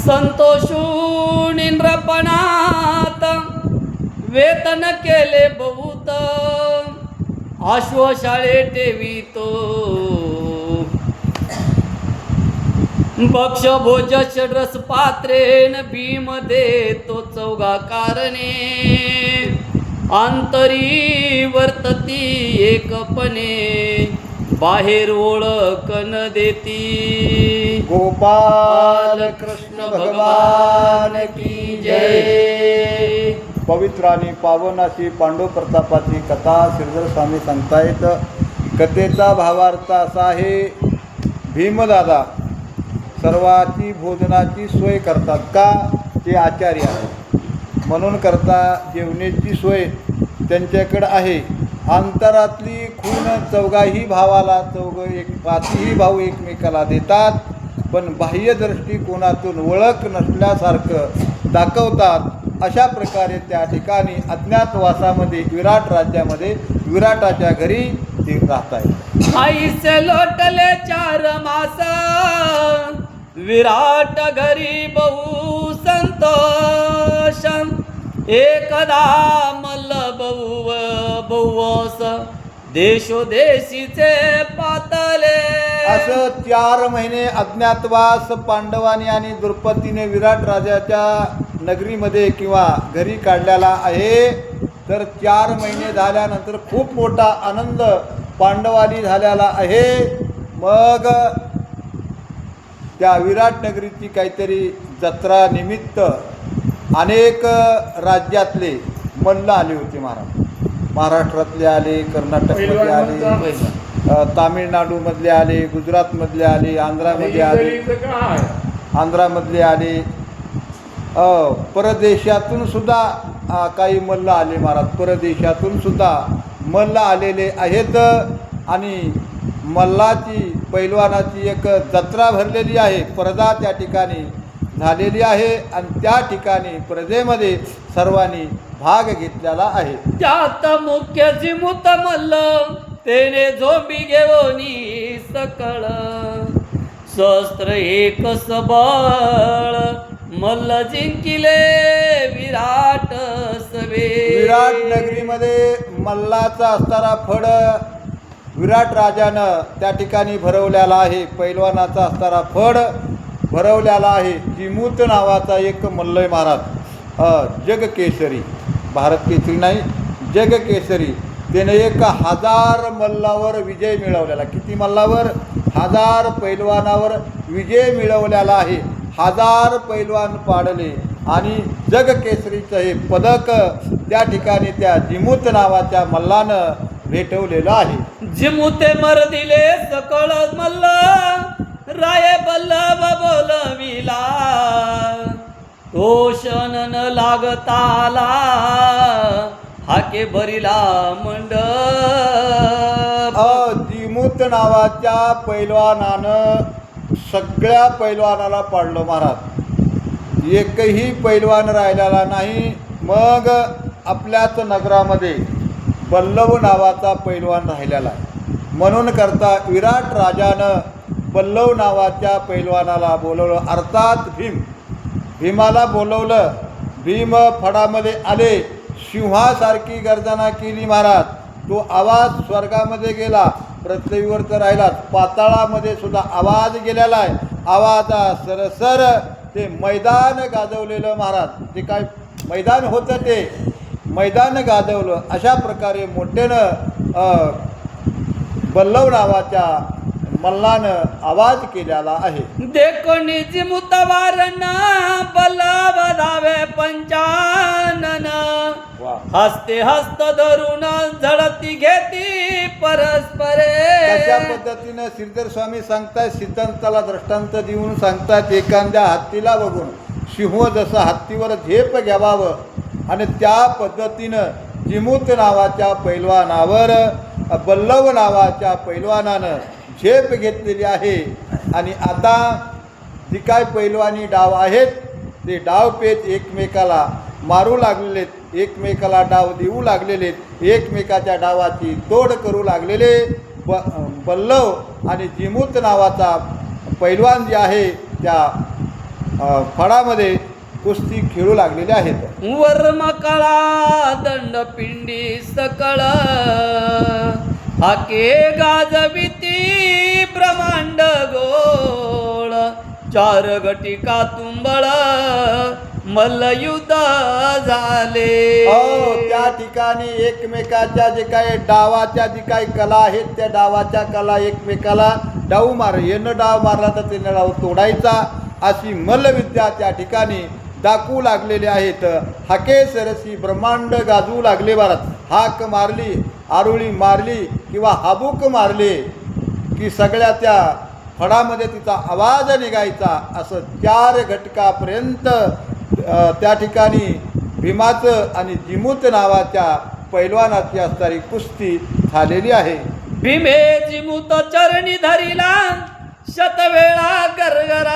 संतोषून इंद्रपणात वेतन केले बहुत आश्वशाळे ठेवितो. भक्ष भोज षड्रस पात्रेन भीम देतो चौगा कारणे. आंतरी वर्तती एकपणे बाहेर ओळख न देती. गोपाल कृष्ण भगवान की जय. पवित्र आणि पावन अशी पांडव प्रतापाची कथा श्रीधर स्वामी सांगतायत. कथेचा भावार्थ असा आहे भीमदादा सर्वाची भोजनाची सोय करतात का? ते आचार्य आहेत. म्हणून करता जेवणाची सोय त्यांच्याकडे आहे. अंतरातली खून चौघाही भावाला चौघ एक पाचही भाऊ एकमेकाला देतात. पण बाह्य दृष्टिकोनातून ओळख नसल्यासारखं दाखवतात. अशा प्रकारे त्या ठिकाणी अज्ञातवासामध्ये विराट राज्यामध्ये विराटाच्या घरी ते राहत आहेत. आईसे लोटले चार मास. विराट घरी बहु संतोष. एकदा मल्ल बहु बहुवस देशोदेशीचे पातले. असं चार महिने अज्ञातवास पांडवाने आणि द्रौपदीने विराट राजाच्या नगरीमध्ये किंवा घरी काढलेला आहे. तर चार महिने झाल्यानंतर खूप मोठा आनंद पांडवानी झालेला आहे. मग त्या विराट नगरीची काहीतरी जत्रा निमित्त अनेक राज्यातले मल्ल आले होते महाराज. महाराष्ट्रातले आले कर्नाटकमधले आले तामिळनाडूमधले आले गुजरातमधले आले आंध्रामध्ये आले आंध्रामधले आले. परदेशातून सुद्धा काही मल्ल आले महाराज. परदेशातून सुद्धा मल्ल आलेले आहेत आणि मल्लाची पैलवानाची एक जत्रा भरलेली आहे. स्पर्धा त्या ठिकाणी झालेली आहे आणि त्या ठिकाणी स्पर्धेमध्ये सर्वांनी भाग घेतलेला आहे. त्यात मुख्य जिमुत मल्ल तेने झोंबी घेऊनी सकळ. शस्त्र एक सबळ मल्ल जिंकिले विराट सवे विराट नगरीमध्ये मल्लाचा असणारा फड विराट राजानं त्या ठिकाणी भरवलेला आहे. पैलवानाचा असणारा फड भरवलेला आहे जिमूत नावाचा एक मल्लय महाराज अ, जगकेसरी भारत केसरी नाही जगकेसरी त्याने एक हजार मल्लावर विजय मिळवलेला. किती मल्लावर? हजार पैलवानावर विजय मिळवलेला आहे. हजार पैलवान पाडले आणि जगकेसरीचं हे पदक त्या ठिकाणी त्या जिमूत नावाच्या मल्लानं भेटवलेलं आहे. जिमुते मर दिले सकळ मल्ला. राय बल्लभ बोलविला. तो न लागता आला हाके बरिला मंड दिमूत नावाच्या पैलवानानं सगळ्या पैलवानाला पाडलं महाराज. एकही पैलवान राहिलेला नाही. मग आपल्याच नगरामध्ये बल्लव नावाचा पैलवान राहिलेला आहे. म्हणून करता विराट राजानं पल्लव नावाच्या पैलवानाला बोलवलं. अर्थात भीम. भीमाला बोलवलं. भीम फडामध्ये आले. सिंहासारखी गर्जना केली महाराज. तो आवाज स्वर्गामध्ये गेला. पृथ्वीवर तर राहिलाच. पाताळामध्ये सुद्धा आवाज गेलेला आहे. आवाजा सरसर ते मैदान गाजवलेलं महाराज. ते काय मैदान होतं ते? मैदान गाजवलं. अशा प्रकारे मोठ्यानं बल्लव नावाच्या मल्लानं आवाज केलेला आहे. देखोनी जिमुत वारणा बल्लभ धावे पंचानन. हस्ते हस्त धरून झडती घेती परस्परे. कशा पद्धतीनं श्रीधर स्वामी सांगतायत सिद्धांताला दृष्टांत देऊन सांगतायत एखाद्या हत्तीला बघून. सिंह जसं हत्तीवर झेप घ्यावावं आणि त्या पद्धतीनं जिमूत नावाच्या पैलवानावर बल्लव नावाच्या पैलवानानं झेप घेतलेली आहे. आणि आता जी काय पैलवानी डाव आहेत ते डावपेच एकमेकाला मारू लागलेले आहेत, एकमेकाला डाव देऊ लागलेले आहेत, एकमेकाच्या डावाची तोड करू लागलेले. ब बल्लव आणि जिमूत नावाचा पैलवान जे आहे त्या फळामध्ये कुस्ती खेळू लागलेले आहेत. वर्म कळा दंडपिंडी सकळ हाके गाजविती ब्रह्मांड गोळ. चार गटिका तुंबळ मल्लयुद्ध झाले. हो त्या ठिकाणी एकमेकाच्या जे काही डावाच्या जी काही कला आहेत त्या डावाच्या कला एकमेकाला डाव मार येणं डाव मारला तर त्याने डाव तोडायचा. अशी मल्लविद्या त्या ठिकाणी दाखवू लागलेले आहेत. हाके सरसी ब्रह्मांड गाजवू लागले भारत. हाक मारली आरुळी मारली किंवा हाबूक मारले की सगळ्या त्या फडामध्ये तिचा आवाज निघायचा असं चार घटकापर्यंत त्या ठिकाणी भीमाचं आणि जिमूत नावाच्या पैलवानाची असणारी कुस्ती झालेली आहे. भीमे जिमूत चरणी धरिला शतवेळा गरगर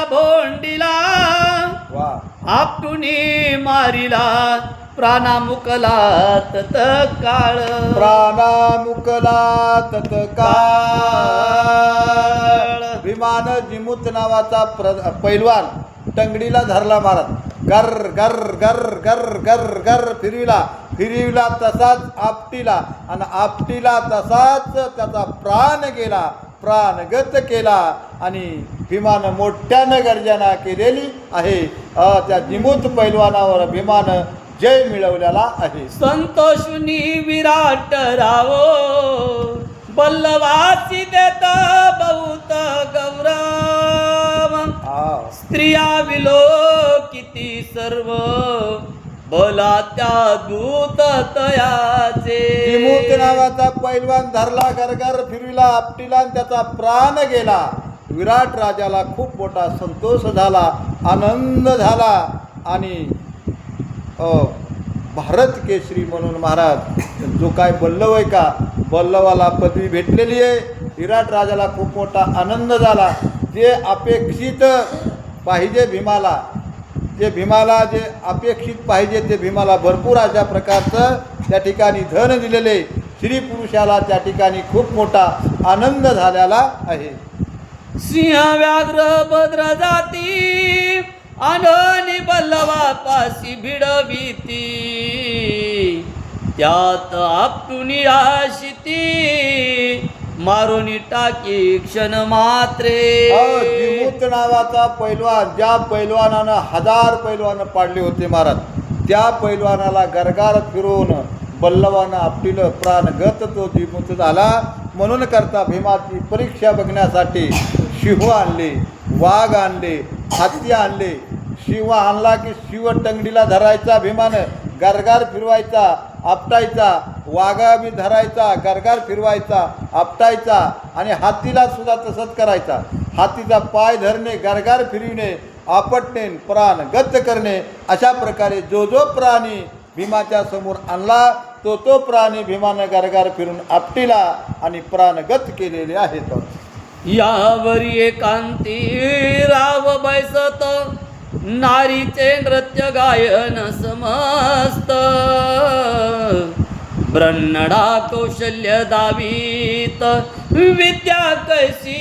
आपटुनी मारिला प्राणामुकला तत काळ. प्राणामुकला तत्काळ विमान जिमूत नावाचा प्र पैलवान टंगडीला धरला मारत. गर गर गर गर गर गर फिरविला. फिरविला तसाच आपटीला. आणि आपटीला तसाच त्याचा प्राण गेला. प्राणगत केला आणि भीमानं मोठ्यानं गर्जना केलेली आहे. त्या जिमूत पैलवानावर भीमानं जय मिळवलेला आहे. संतोषुनी विराट रावो बल्लवासी देत बहुत गौरव. स्त्रिया विलो किती सर्व. बला त्या दूत तयाचे विमुक्त नावाचा पैलवान धरला गरगर फिरविला आपटीला आणि त्याचा प्राण गेला. विराट राजाला खूप मोठा संतोष झाला आनंद झाला आणि भारत केसरी म्हणून महाराज जो काय बल्लव आहे का? बल्लवाला पदवी भेटलेली आहे. विराट राजाला खूप मोठा आनंद झाला. जे अपेक्षित पाहिजे भीमाला जे भीमाला जे अपेक्षित पाहिजे ते भीमाला भरपूर अशा प्रकारचं त्या ठिकाणी धन दिलेले स्त्री पुरुषाला त्या ठिकाणी खूप मोठा आनंद झालेला आहे. सिंह व्याघ्र भद्र जाती आनंदी बल्लवा पासी भिडविती. त्यात आपटून आशिती मारुनी टाकी क्षण मात्रे. विमुक्त नावाचा पैलवान ज्या पैलवानानं हजार पैलवान पाडले होते महाराज त्या पैलवानाला गरगार फिरवून बल्लवानं आपटीलं प्राणगत तो विमुक्त झाला. म्हणून करता भीमाची परीक्षा बघण्यासाठी शिव आणले वाघ आणले हत्ती आणले. शिव आणला की शिव टंगडीला धरायचा भीमानं गरगार फिरवायचा. आपटायचा वाघाबी धरायचा गरगार फिरवायचा आपटायचा आणि हातीला सुद्धा तसंच करायचा. हातीचा पाय धरणे गरगार फिरविणे आपटणे प्राण गत्त करणे अशा प्रकारे जो जो प्राणी भीमाच्या समोर आणला तो तो प्राणी भीमानं गरगार फिरून आपटीला आणि प्राणगत केलेले आहेत. यावरी एकांती राव बैसत नारीचे नृत्य गायन समस्त. ब्रन्नडा कौशल्य दावीत विद्या कशी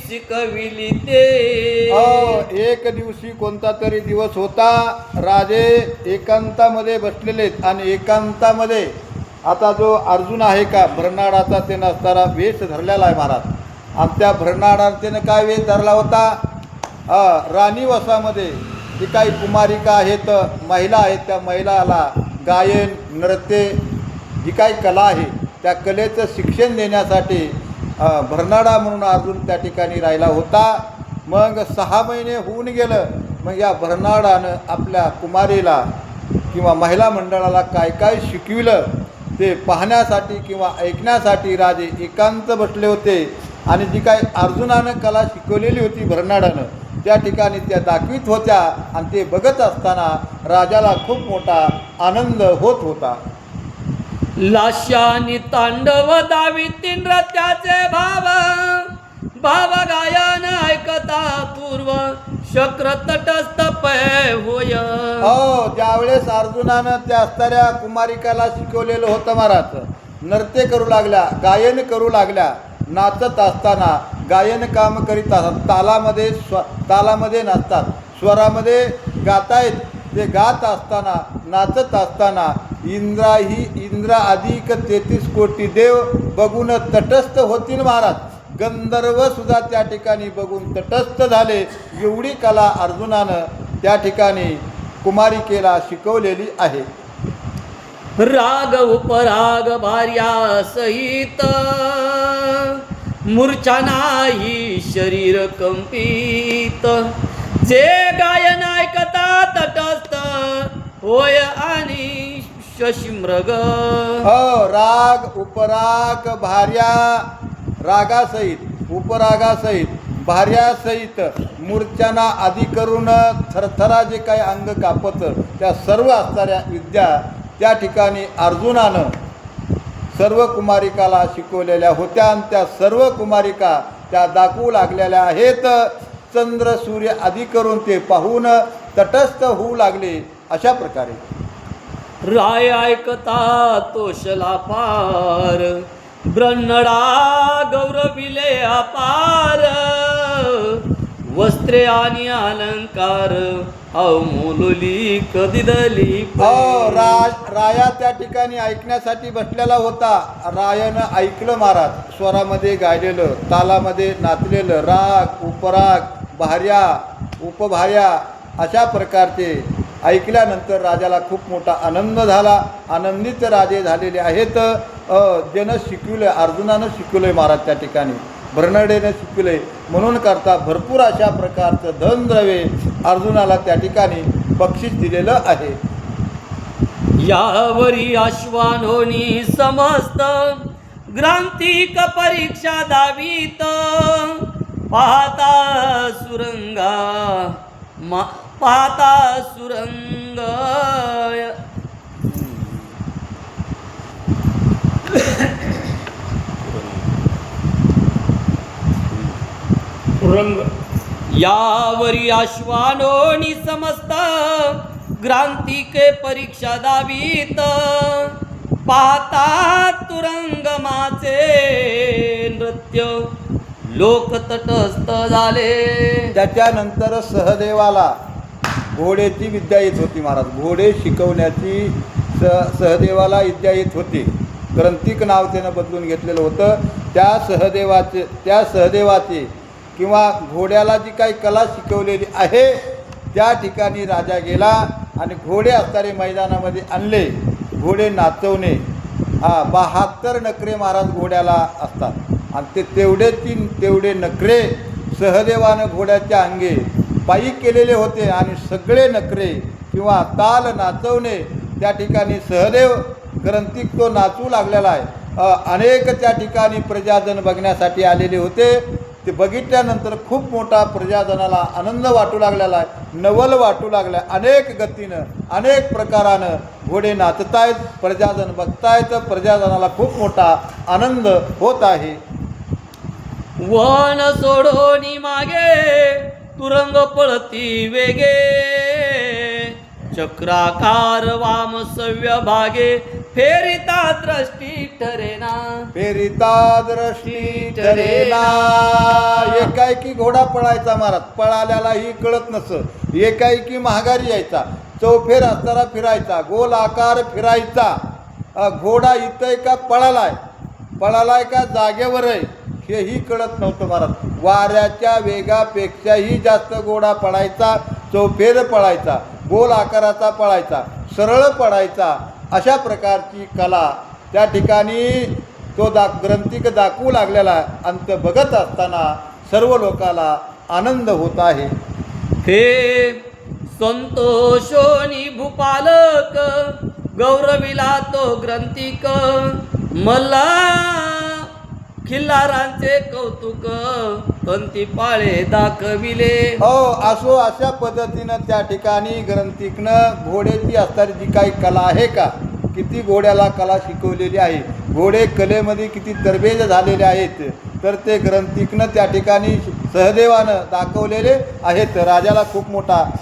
शिकविली ते. एक दिवशी कोणता तरी दिवस होता राजे एकांतामध्ये बसलेले आणि एकांतामध्ये आता जो अर्जुन आहे का भरनाडाचा ते नसताना वेश धरलेला आहे महाराज. आणि त्या भरनाडात त्यानं काय वेश धरला होता? राणी वसामध्ये. जी काही कुमारिका आहेत महिला आहेत त्या महिलाला गायन नृत्य जी काही कला आहे त्या कलेचं शिक्षण देण्यासाठी भरनाडा म्हणून अर्जुन त्या ठिकाणी राहिला होता. मग सहा महिने होऊन गेलं. मग या भरनाडानं आपल्या कुमारीला किंवा महिला मंडळाला काय काय शिकविलं ते पाहण्यासाठी किंवा ऐकण्यासाठी राजे एकांत बसले होते. आणि जी काही अर्जुनानं कला शिकवलेली होती भरनाडानं त्या ठिकाणी त्या दाखवित होत्या आणि ते बघत असताना राजाला खूप मोठा आनंद होत होता. लाशानी तांडव दाविती नृत्याचे भाव. भाव गायन ऐकता पूर्व शक्र तटस्थ पय होय. हो ज्यावेळेस अर्जुनानं त्या असणाऱ्या कुमारिकाला शिकवलेलं होतं महाराज नृत्य करू लागल्या गायन करू लागल्या नाचत असताना गायन काम करीत असतात तालामध्ये स्व तालामध्ये नाचतात. स्वरामध्ये गातायत ते गात असताना नाचत असताना इंद्रा ही इंद्रा अधिक तेहतीस कोटी देव बघून तटस्थ होतील महाराज. गंधर्व सुद्धा त्या ठिकाणी बघून तटस्थ झाले. एवढी कला अर्जुनानं त्या ठिकाणी कुमारिकेला शिकवलेली आहे. राग उपराग भार्या सहित मूर्छा नाही शरीर कंपित. जे गायन ऐकता तटस्थ. होय आणि शशिमृग. हो, राग उपराग भार्या रागासहित उपरागासहित भार्यासहित मूर्छांना आधी करून थरथरा जे काही अंग कापत त्या सर्व असणाऱ्या विद्या त्या ठिकाणी अर्जुनानं सर्व कुमारिकाला शिकवलेल्या होत्या आणि त्या सर्व कुमारिका त्या दाखवू लागलेल्या आहेत. चंद्र सूर्य आदी करून ते पाहून तटस्थ होऊ लागले अशा प्रकारे. राय ऐकता तोषला पार ब्रह्मडा गौरविले अपार वस्त्रे आणि अलंकार अवमुलली कदिदली हो राज राया त्या ठिकाणी ऐकण्यासाठी बसलेला होता. रायानं ऐकलं महाराज. स्वरामध्ये गायलेलं तालामध्ये नाचलेलं राग उपराग भार्या उपभार्या अशा प्रकारचे ऐकल्यानंतर राजाला खूप मोठा आनंद झाला. आनंदित राजे झालेले आहेत. ज्यानं शिकवलं अर्जुनानं शिकवलंय महाराज त्या ठिकाणी. भरनडेनं शिकवलंय. म्हणून करता भरपूर अशा प्रकारचं धनद्रव्ये अर्जुनाला त्या ठिकाणी बक्षीस दिलेलं आहे. यावरी अश्वानोनी समस्त ग्रांतिक परीक्षा दावीत. पाहता सुरंगा मा पाहता सुरंग. यावरी आश्वानोनी समस्त ग्रांतिके परीक्षा दावीत. पाहता तुरंगमाचे नृत्य लोक तटस्थ झाले. त्याच्यानंतर सहदेवाला घोडेची विद्या येत होती महाराज. घोडे शिकवण्याची स सहदेवाला विद्या येत होती. ग्रंथिक नाव त्यानं बदलून घेतलेलं होतं. त्या सहदेवाचे त्या सहदेवाचे किंवा घोड्याला जी काही कला शिकवलेली आहे त्या ठिकाणी राजा गेला आणि घोडे असणारे मैदानामध्ये आणले. घोडे नाचवणे. हा बहात्तर नखरे महाराज घोड्याला असतात. आणि ते तेवढे तीन तेवढे नखरे सहदेवानं घोड्याच्या अंगे पायी केलेले होते आणि सगळे नखरे किंवा ताल नाचवणे. त्या ठिकाणी सहदेव ग्रंथिक तो नाचू लागलेला आहे. अनेक त्या ठिकाणी प्रजाजन बघण्यासाठी आलेले होते. ते बघितल्यानंतर खूप मोठा प्रजाजनाला आनंद वाटू लागलेला आहे. नवल वाटू लागला. अनेक गतीनं अनेक प्रकारानं घोडे नाचतायत प्रजाजन बघतायत प्रजाजनाला खूप मोठा आनंद होत आहे. वन सोडोनी मागे तुरंग पळती वेगे. चक्राकार वाम सव्य भागे फेरिता दृष्टी ठरेना. फेरिता दृष्टी ठरेना. एकाएकी घोडा पळायचा महाराज. पळाल्यालाही कळत नसं एकाएकी महागारी यायचा. चौफेर असताना फिरायचा. गोल आकार फिरायचा. घोडा इथं का पळालाय? पळालाय का जागेवर आहे हेही कळत नव्हतं महाराज. वाऱ्याच्या वेगापेक्षाही जास्त घोडा पळायचा. चौफेर पळायचा. गोल आकाराचा पळायचा. सरळ पळायचा. अशा प्रकारची कला त्या ठिकाणी तो दा ग्रंथिक दाखवू लागलेला आहे. अंत बघत असताना सर्व लोकाला आनंद होत आहे हे संतोषोनी भूपालक गौरविला तो ग्रंथिक मला खिल्लारांचे कौतुक तंती पाळे दाखविले. हो असो अशा पद्धतीनं त्या ठिकाणी ग्रंथिकनं घोड्याची असणारी जी काही कला आहे का? किती घोड्याला कला शिकवलेली आहे? घोडे कलेमध्ये किती तरबेज झालेले आहेत? तर ते ग्रंथिकनं त्या ठिकाणी सहदेवानं दाखवलेले आहेत. राजाला खूप मोठा